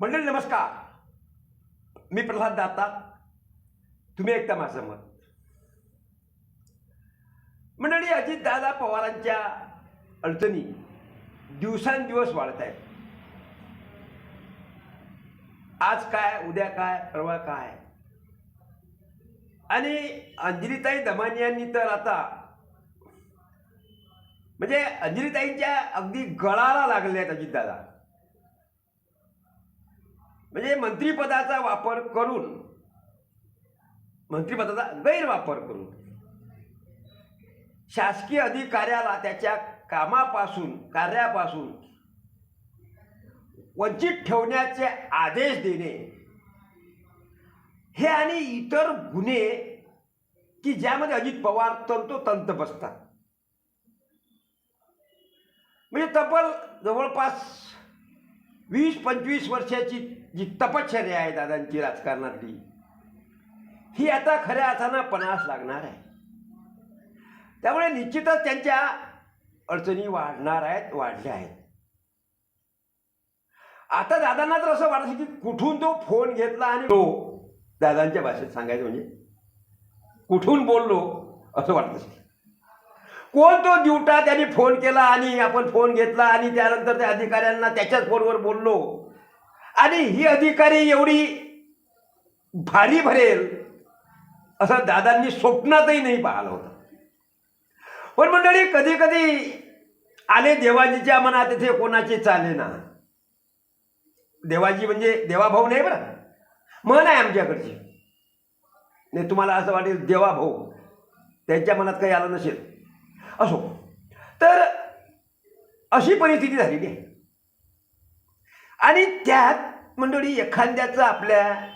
मंडळी नमस्कार. मी प्रल्हाद दाता. तुम्ही एकदा माझं मत मंडळी अजितदादा पवारांच्या अडचणी दिवसांदिवस वाढत आहेत. आज काय उद्या काय परवा काय? आणि अंजलीताई दमानी यांनी तर आता म्हणजे अंजलीताईंच्या अगदी गळाला लागले आहेत अजितदादा. म्हणजे मंत्रिपदाचा वापर करून मंत्रिपदाचा गैरवापर करून शासकीय अधिकाऱ्याला त्याच्या कामापासून कार्यापासून वंचित ठेवण्याचे आदेश देणे हे आणि इतर गुन्हे की ज्यामध्ये अजित पवार तंतोतंत बसतात. म्हणजे तब्बल जवळपास वीस पंचवीस वर्षाची जी तपश्चर्या आहे दादांची राजकारणातली ही आता खऱ्या अर्थानं पणास लागणार आहे. त्यामुळे निश्चितच त्यांच्या अडचणी वाढणार आहेत वाढल्या आहेत. आता दादांना तर असं वाटत की कुठून तो फोन घेतला आणि तो दादांच्या भाषेत सांगायचं म्हणजे कुठून बोललो असं वाटत असेल. कोण तो दिवटा त्यांनी फोन केला आणि आपण फोन घेतला आणि त्यानंतर त्या अधिकाऱ्यांना त्याच्याच फोनवर बोललो? आणि ही अधिकारी एवढी भारी भरेल असं दादांनी स्वप्नातही नाही पाहिलं होतं. पण मंडळी कधी कधी आले देवाजीच्या मनात तिथे कोणाची चाले ना. देवाजी म्हणजे देवाभाऊ नाही बरं. मन आहे आमच्याकडची. नाही तुम्हाला असं वाटेल देवाभाऊ. त्यांच्या मनात काही आलं नसेल. असो. तर अशी परिस्थिती झालेली आहे. आणि त्यात मंडळी एखाद्याचं आपल्या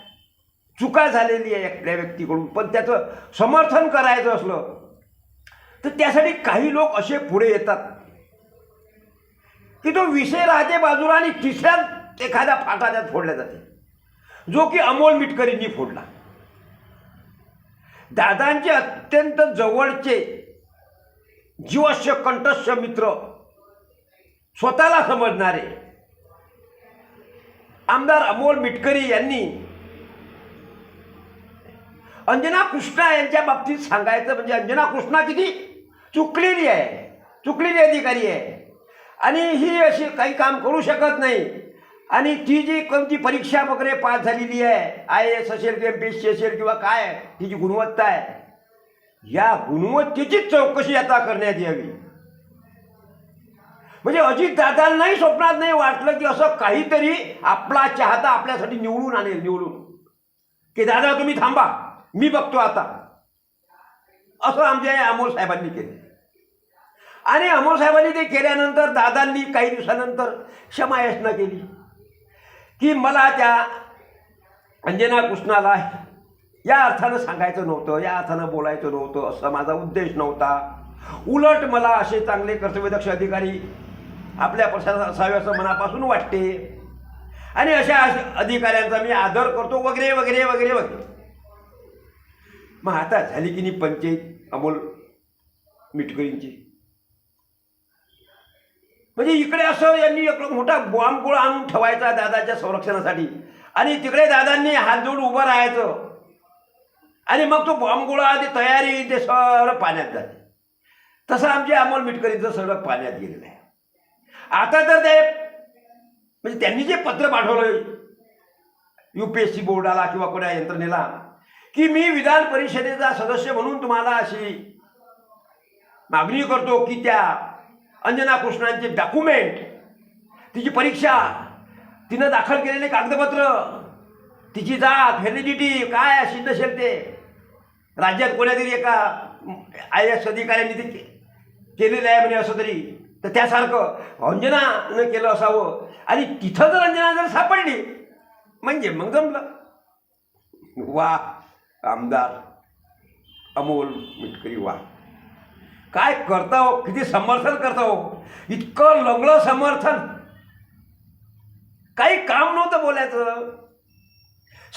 चुका झालेली आहे आपल्या व्यक्तीकडून पण त्याचं समर्थन करायचं असलं तर त्यासाठी काही लोक असे पुढे येतात. की तो विषय राहते बाजूला आणि तिसऱ्यात एखादा फाटा त्यात फोडला जाते. जो की अमोल मिटकरींनी फोडला. दादांचे अत्यंत जवळचे जीवस्य कंठस्थ मित्र स्वतःला समजणारे आमदार अमोल मिटकरी यांनी अंजना कृष्णा यांच्या बाबतीत सांगायचं म्हणजे अंजना कृष्णा किती चुकलेली आहे चुकलेली अधिकारी आहे. आणि ही अशी काही काम करू शकत नाही. आणि ती जी कोणती परीक्षा वगैरे पास झालेली आहे आय एस असेल किंवा पी एस सी असेल किंवा काय तिची गुणवत्ता आहे या गुणवत्तेचीच चौकशी आता करण्यात यावी. म्हणजे अजित दादांनाही स्वप्नात नाही वाटलं की असं काहीतरी आपला चाहता आपल्यासाठी निवडून आणेल निवडून. की दादा तुम्ही थांबा. मी बघतो आता. असं आमच्या या अमोल साहेबांनी केलं. आणि अमोल साहेबांनी ते केल्यानंतर दादांनी काही दिवसानंतर क्षमायाचना केली. की मला त्या अंजना कृष्णाला या अर्थानं सांगायचं नव्हतं या अर्थानं बोलायचं नव्हतं असा माझा उद्देश नव्हता. उलट मला असे चांगले कर्तव्यदक्ष अधिकारी आपल्या प्रशासन असावे असं मनापासून वाटते. आणि अशा अधिकाऱ्यांचा मी आदर करतो वगैरे वगैरे वगैरे वगैरे. मग आता झाली की नाही पंचायत अमोल मिटकरींची? म्हणजे इकडे असं यांनी एक मोठा बॉम्बगोळा आणून ठेवायचा दादाच्या संरक्षणासाठी. आणि तिकडे दादांनी हात जोड उभं राहायचं. आणि मग तो बॉम्बगोळा ते तयारी ते सगळं पाण्यात जाते. तसं आमच्या अमोल मिटकरींचं सगळं पाण्यात गेलेलं आहे. आता तर ते म्हणजे त्यांनी जे पत्र पाठवलं यू पी एस सी बोर्डाला किंवा कोणा यंत्रणेला की मी विधान परिषदेचा सदस्य म्हणून तुम्हाला अशी मागणी करतो की त्या अंजना कृष्णांचे डॉक्युमेंट तिची परीक्षा तिनं दाखल केलेले कागदपत्र तिची जात व्हॅलिडिटी काय अशी नसेल ते. राज्यात कोण्यातरी एका आय एस अधिकाऱ्यांनी ते केलेलं आहे म्हणजे असं तरी. तर त्यासारखं अंजनानं केलं असावं. आणि तिथं जर अंजना जर सापडली म्हणजे मग जमलं. वा आमदार अमोल मिटकरी वा. काय करता हो? किती समर्थन करता हो? इतकं लंगडं समर्थन. काही काम नव्हतं बोलायचं.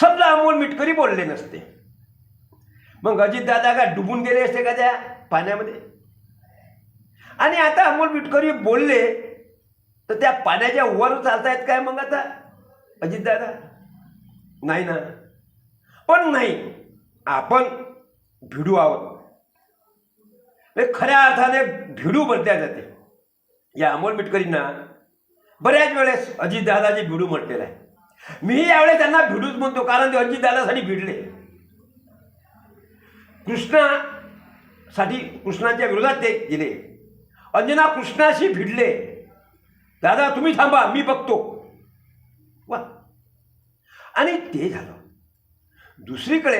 समजा अमोल मिटकरी बोलले नसते. मग अजितदादा का डुबून गेले असते का त्या पाण्यामध्ये? आणि आता अमोल मिटकरी बोलले तर त्या पाण्याच्या वर चालतायत काय मग आता? अजितदादा नाही ना. पण नाही आपण भिडू आहोत. म्हणजे खऱ्या अर्थाने भिडू म्हटल्या जाते. या अमोल मिटकरींना बऱ्याच वेळेस अजितदादाची भिडू म्हटलेलं आहे. मीही यावेळेस त्यांना भिडूच म्हणतो कारण ते अजितदादासाठी भिडले. कृष्णासाठी कृष्णाच्या विरोधात ते गेले. अंजना कृष्णाशी भिडले. दादा तुम्ही थांबा मी बघतो. वा. आणि ते झालं. दुसरीकडे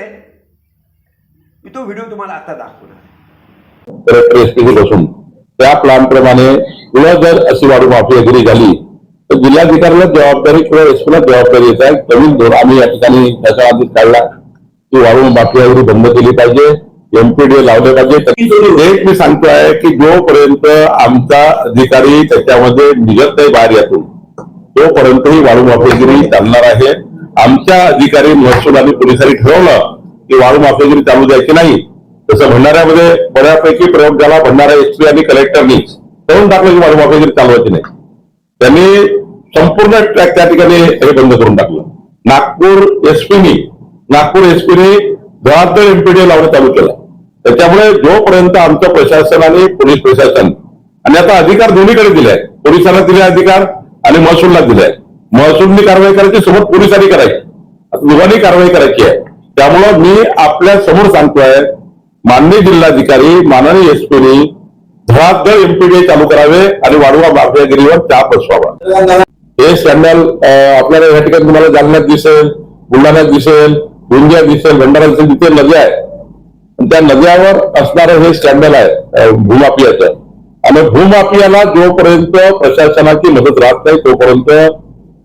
मी तो व्हिडिओ तुम्हाला आता दाखवणार एसपीसी त्या प्लॅन प्रमाणे पुन्हा जर अशी वाढू माफियागिरी झाली तर जिल्हाधिकाऱ्याला जबाबदारी किंवा एसपीला जबाबदारी येत आहे. नवीन धोरण आम्ही या ठिकाणी त्याचा आदेश काढला. ती वाढून माफी माफियागिरी बंद केली पाहिजे. एमपीडी लावले पाहिजे. एक मी सांगतोय की जोपर्यंत आमचा अधिकारी त्याच्यामध्ये निघत नाही बाहेर यातून तोपर्यंत ही वाळू चालणार आहे. आमच्या अधिकारी महसूल आणि पोलिसांनी ठरवलं की वाळू चालू द्यायची नाही. तसं भंडाऱ्यामध्ये बऱ्यापैकी प्रयोग झाला भंडारा एसपी आणि कलेक्टरनी करून टाकलं की वाळू माफियागिरी चालवायची नाही. त्यांनी संपूर्ण ट्रॅक त्या ठिकाणी हे बंद करून टाकलं. नागपूर एसपीनी नागपूर एसपीने जबाबदार एमपीडीए लावणं चालू केला. त्याच्यामुळे जोपर्यंत आमचं प्रशासन आणि पोलीस प्रशासन आणि आता अधिकार दोन्हीकडे दिलाय पोलिसांना दिले अधिकार आणि महसूलला दिलाय महसूलनी कारवाई करायची सोबत पोलिसांनी करायची. दोघांनी कारवाई करायची आहे. त्यामुळं मी आपल्यासमोर सांगतोय माननीय जिल्हाधिकारी माननीय एसपीनी धडाधड एमपीडीए चालू करावे आणि वाढवा माफियागिरीवर चाप बसवावा. हे स्कॅन्डल आपल्याला या ठिकाणी तुम्हाला जालन्यात दिसेल बुलढाण्यात दिसेल गोंदिया दिसेल भंडारा तिथे नद्या आहे. आणि त्या नद्यावर असणारं हे स्कॅन्डल आहे अं, भूमाफियाचं. आणि भूमाफियाला जोपर्यंत प्रशासनाची मदत राहत नाही तोपर्यंत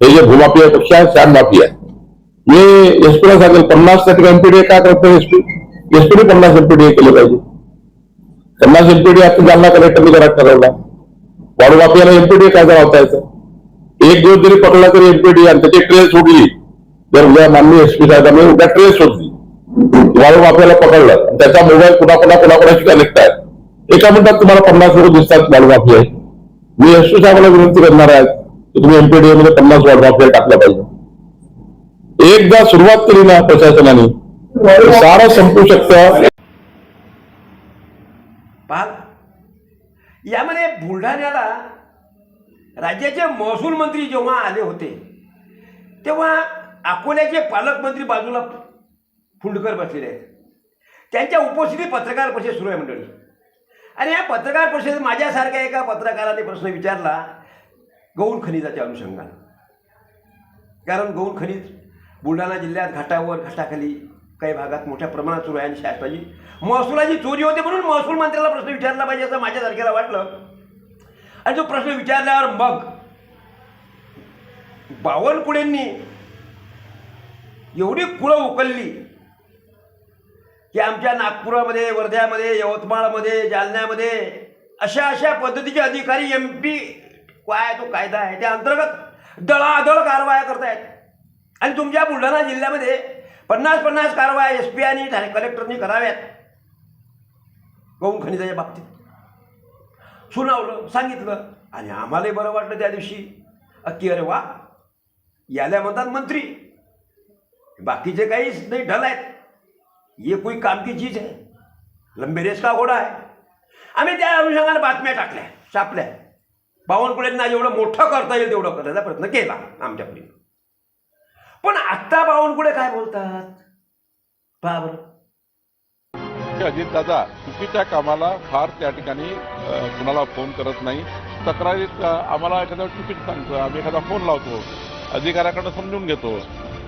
हे जे भूमाफियापेक्षा सॅन माफिया आहे. मी एसपीला सांगेल पन्नास टक्के एमपीडीए काय करतो एसपी एसपीडी पन्नास एमपीडीए केलं पाहिजे. पन्नास एमपीडीए आता जालना कलेक्टरने घरात ठरवला. वाढू माफियाला एमपीडी काय लावता येतं एक दिवस जरी पकडला तरी एमपीडी आणि त्याची ट्रेस सोडली जर उद्या माननीय एसपी साहेबांनी उद्या ट्रेस होती वाळू माफियाला पकडलं त्याचा मोबाईल कुणा कुणा कुणाकुणाशी कनेक्ट आहे. एका मिनिटात तुम्हाला पन्नास लोक दिसतात वाळू माफिया मी एस पी साहेबांना विनंती करणार आहे की तुम्ही एमपीडीए मध्ये पन्नास वाळू माफिया टाकला पाहिजे. एकदा सुरुवात केली ना प्रशासनाने तर सारं संपू शकतं. यामध्ये बुलढाण्याला राज्याचे महसूल मंत्री जेव्हा आले होते तेव्हा अकोल्याचे पालकमंत्री बाजूला फुंडकर बसलेले आहेत. त्यांच्या उपस्थिती पत्रकार परिषद सुरू आहे मंडळी. आणि या पत्रकार परिषदेत माझ्यासारख्या एका पत्रकाराने प्रश्न विचारला गौण खनिजाच्या अनुषंगानं. कारण गौण खनिज बुलढाणा जिल्ह्यात घाटावर घाटाखाली काही भागात मोठ्या प्रमाणात सुरू आहे आणि शासनाची महसुलाची चोरी होते म्हणून महसूल मंत्र्याला प्रश्न विचारला पाहिजे असं माझ्यासारख्याला वाटलं. आणि तो प्रश्न विचारल्यावर मग बावनकुळेंनी एवढी कुळं उकलली की आमच्या नागपुरामध्ये वर्ध्यामध्ये यवतमाळमध्ये जालन्यामध्ये अशा अशा पद्धतीचे अधिकारी एम पी काय तो कायदा आहे त्या अंतर्गत दळादळ कारवाया करतायत. आणि तुमच्या बुलढाणा जिल्ह्यामध्ये पन्नास पन्नास कारवाया एस पी आणि ठाणे कलेक्टरनी कराव्यात. गहू खनिजाच्या बाबतीत. सुनावलं सांगितलं आणि आम्हालाही बरं वाटलं त्या दिवशी. अक्की अरे वा याला म्हणतात मंत्री. बाकीचे काहीच नाही ढल आहेत. ये कोई काम की चीज है. लंबे रेस का घोडा आहे आम्ही त्या अनुषंगाने बातम्या टाकल्या छापल्या. बावनकुळेंना एवढं मोठं करता येईल तेवढं करण्याचा प्रयत्न केला आमच्या परीने पण आत्ता बावनकुळे काय बोलतात? पहा बरं. की अजितदादा चुकीच्या कामाला फार त्या ठिकाणी कुणाला फोन करत नाही. तक्रारीत आम्हाला एखादं चुकीत सांगतो आम्ही एखादा फोन लावतो. अधिकाऱ्याकडनं समजून घेतो.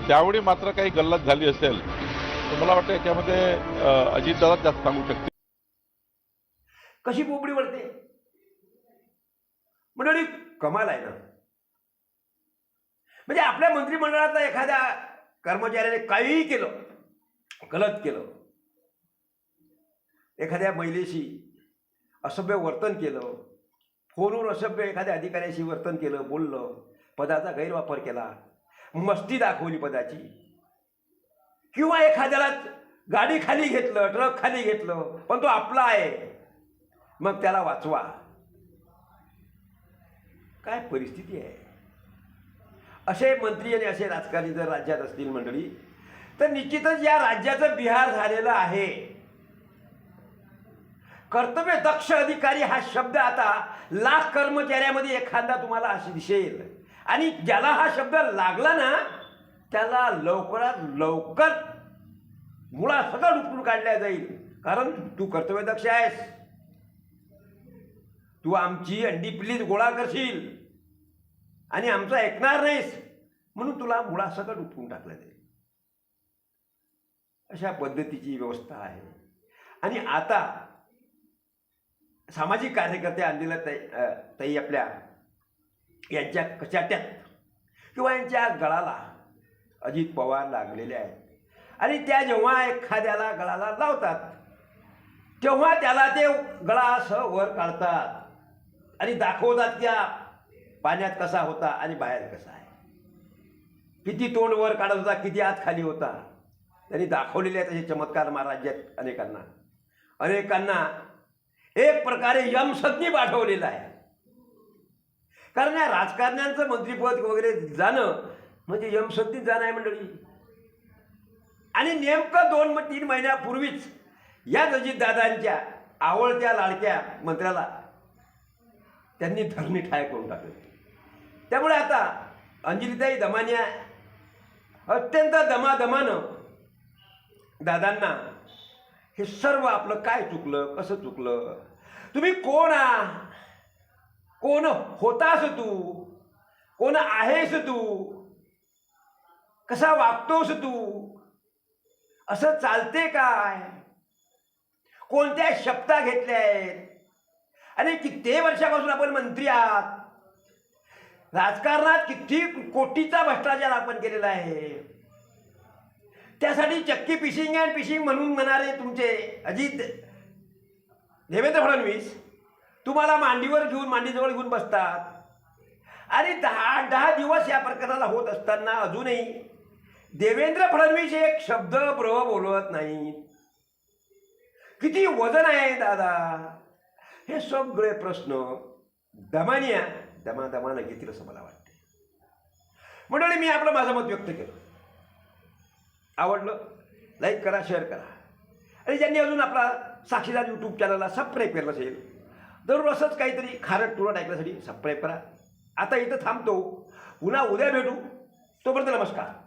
त्यावेळी मात्र काही गल्लत झाली असेल तर मला वाटतं याच्यामध्ये अ, अजितदादा जास्त सांगू शकते कशी पोपडी वळते? मंडळी कमाल आहे ना. म्हणजे आपल्या मंत्रिमंडळातला एखाद्या कर्मचाऱ्याने काहीही केलं गलत केलं एखाद्या महिलेशी असभ्य वर्तन केलं फोनवर असभ्य एखाद्या अधिकाऱ्याशी वर्तन केलं बोललं पदाचा गैरवापर केला मस्ती दाखवली पदाची. किंवा एखाद्याला गाडी खाली घेतलं ट्रक खाली घेतलं पण तो आपला आहे मग त्याला वाचवा. काय परिस्थिती आहे? असे मंत्री आणि असे राजकारणी जर राज्यात असतील मंडळी तर निश्चितच या राज्याचं बिहार झालेलं आहे. कर्तव्य दक्ष अधिकारी हा शब्द आता लाख कर्मचाऱ्यामध्ये एखादा तुम्हाला असे दिसेल. आणि ज्याला हा शब्द लागला ना त्याला लवकरात लवकर मुळा सगळं उपटून काढल्या जाईल. कारण तू कर्तव्यदक्ष आहेस. तू आमची अंडी प्लीज गोळा करशील. आणि आमचं ऐकणार नाहीस. म्हणून तुला मुळा सकट उपटून टाकलं जाईल. अशा पद्धतीची व्यवस्था आहे. आणि आता सामाजिक कार्यकर्ते आणलेल्या ताई ताई आपल्या यांच्या कचाट्यात किंवा यांच्या गळाला अजित पवार लागलेले आहेत. आणि त्या जेव्हा एखाद्याला गळाला लावतात तेव्हा त्याला ते गळा असं वर काढतात. आणि दाखवतात त्या पाण्यात कसा होता आणि बाहेर कसा आहे. किती तोंड वर काढत होता किती आत खाली होता. त्यांनी दाखवलेले आहेत असे चमत्कार महाराज्यात अनेकांना. अनेकांना एक प्रकारे यमसज्ञी पाठवलेलं आहे. कारण या राजकारण्यांचं मंत्रीपद वगैरे जाणं म्हणजे यमसज्ञीत जाणं आहे मंडळी. आणि नेमकं दोन तीन महिन्यापूर्वीच या दादांच्या आवडत्या लाडक्या मंत्र्याला त्यांनी धरणी ठाय करून टाकले. त्यामुळे आता अंजलीताई दमान्या अत्यंत दमादमानं दादांना हे सर्व आपलं काय चुकलं कसं चुकलं? तुम्ही कोण आहात? कोण होतास तू? कोण आहेस तू? कसा वागतोस तू? असं चालते काय? कोणत्या शब्दा घेतल्या आहेत आणि किती वर्षापासून आपण मंत्री आहात. राजकारणात किती कोटीचा भ्रष्टाचार आपण केलेला आहे. त्यासाठी चक्की पिशिंग अँड पिशिंग म्हणून म्हणाले तुमचे अजित. देवेंद्र फडणवीस तुम्हाला मांडीवर घेऊन मांडीजवळ घेऊन बसतात. आणि दहा दहा दिवस या प्रकरणाला होत असताना अजूनही देवेंद्र फडणवीस एक शब्द ब्र बोलवत नाहीत. किती वजन आहे दादा? हे सगळे प्रश्न दमानिया दमादमानं घेतील असं मला वाटते मंडळी मी आपलं माझं मत व्यक्त केलं. आवडलं? लाईक करा शेअर करा. आणि ज्यांनी अजून आपला साक्षीदार यूट्यूब चॅनलला सबस्क्राईब केलं असेल दररोज असंच काहीतरी खारट तुरट ऐकण्यासाठी सबस्क्राईब करा आता इथं थांबतो. पुन्हा उद्या भेटू. तोपर्यंत नमस्कार.